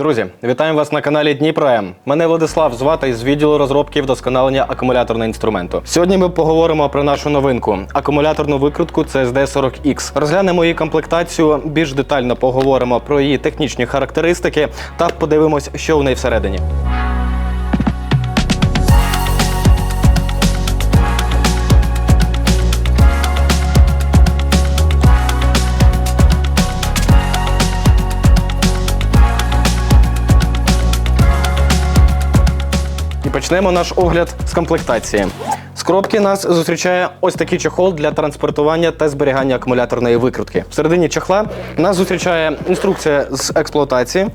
Друзі, вітаємо вас на каналі Дніпра. Мене Владислав звати із відділу розробки і вдосконалення акумуляторного інструменту. Сьогодні ми поговоримо про нашу новинку акумуляторну викрутку CSD 40X. Розглянемо її комплектацію, більш детально поговоримо про її технічні характеристики та подивимось, що в неї всередині. І почнемо наш огляд з комплектації. З коробки нас зустрічає ось такий чохол для транспортування та зберігання акумуляторної викрутки. Всередині чохла нас зустрічає інструкція з експлуатації.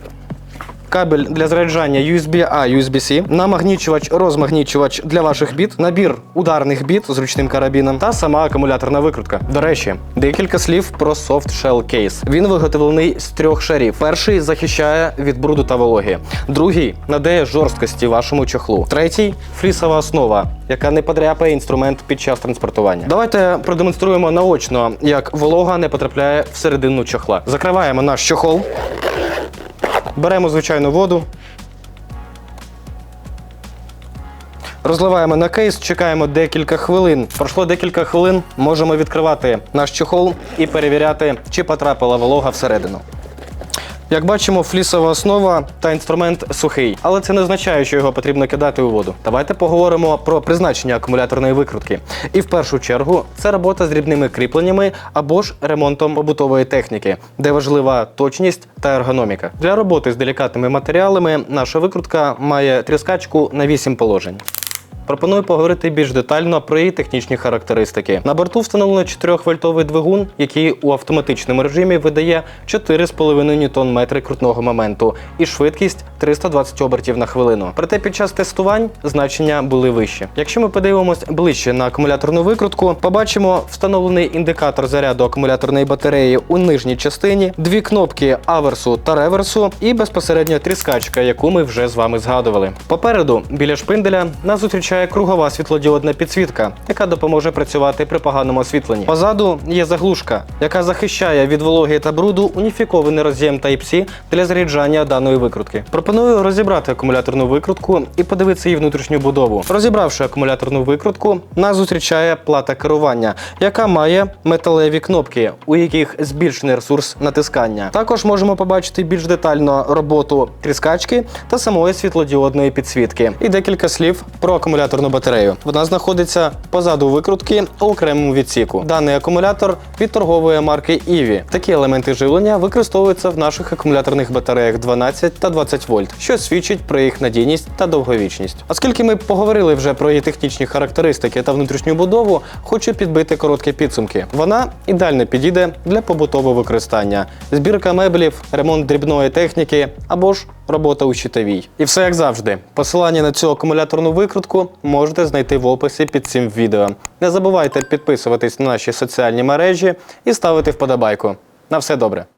Кабель для заряджання USB-A, USB-C, намагнічувач, розмагнічувач для ваших біт, набір ударних біт з ручним карабіном та сама акумуляторна викрутка. До речі, декілька слів про Soft Shell Case. Він виготовлений з трьох шарів. Перший захищає від бруду та вологи, другий надає жорсткості вашому чохлу. Третій флісова основа, яка не подряпає інструмент під час транспортування. Давайте продемонструємо наочно, як волога не потрапляє всередину чохла. Закриваємо наш чохол. Беремо звичайну воду. Розливаємо на кейс, чекаємо декілька хвилин. Пройшло декілька хвилин, можемо відкривати наш чохол і перевіряти, чи потрапила волога всередину. Як бачимо, флісова основа та інструмент сухий, але це не означає, що його потрібно кидати у воду. Давайте поговоримо про призначення акумуляторної викрутки. І в першу чергу це робота з дрібними кріпленнями або ж ремонтом побутової техніки, де важлива точність та ергономіка. Для роботи з делікатними матеріалами наша викрутка має тріскачку на 8 положень. Пропоную поговорити більш детально про її технічні характеристики. На борту встановлено 4-вольтовий двигун, який у автоматичному режимі видає 4,5 Нм крутного моменту і швидкість 320 обертів на хвилину. Проте під час тестувань значення були вищі. Якщо ми подивимось ближче на акумуляторну викрутку, побачимо встановлений індикатор заряду акумуляторної батареї у нижній частині, дві кнопки аверсу та реверсу і безпосередньо тріскачка, яку ми вже з вами згадували. Попереду біля шпинделя нас зустрічає кругова світлодіодна підсвітка, яка допоможе працювати при поганому освітленні. Позаду є заглушка, яка захищає від вологи та бруду уніфікований роз'єм Type-C для заряджання даної викрутки. Пропоную розібрати акумуляторну викрутку і подивитися її внутрішню будову. Розібравши акумуляторну викрутку, нас зустрічає плата керування, яка має металеві кнопки, у яких збільшений ресурс натискання. Також можемо побачити більш детально роботу тріскачки та самої світлодіодної підсвітки. І декілька слів про акумуляторну батарею. Вона знаходиться позаду викрутки у окремому відсіку. Даний акумулятор від торгової марки EVI. Такі елементи живлення використовуються в наших акумуляторних батареях 12 та 20 вольт, що свідчить про їх надійність та довговічність. Оскільки ми поговорили вже про її технічні характеристики та внутрішню будову, хочу підбити короткі підсумки. Вона ідеально підійде для побутового використання, збірка меблів, ремонт дрібної техніки або ж робота у щитовій. І все як завжди. Посилання на цю акумуляторну викрутку можете знайти в описі під цим відео. Не забувайте підписуватись на наші соціальні мережі і ставити вподобайку. На все добре.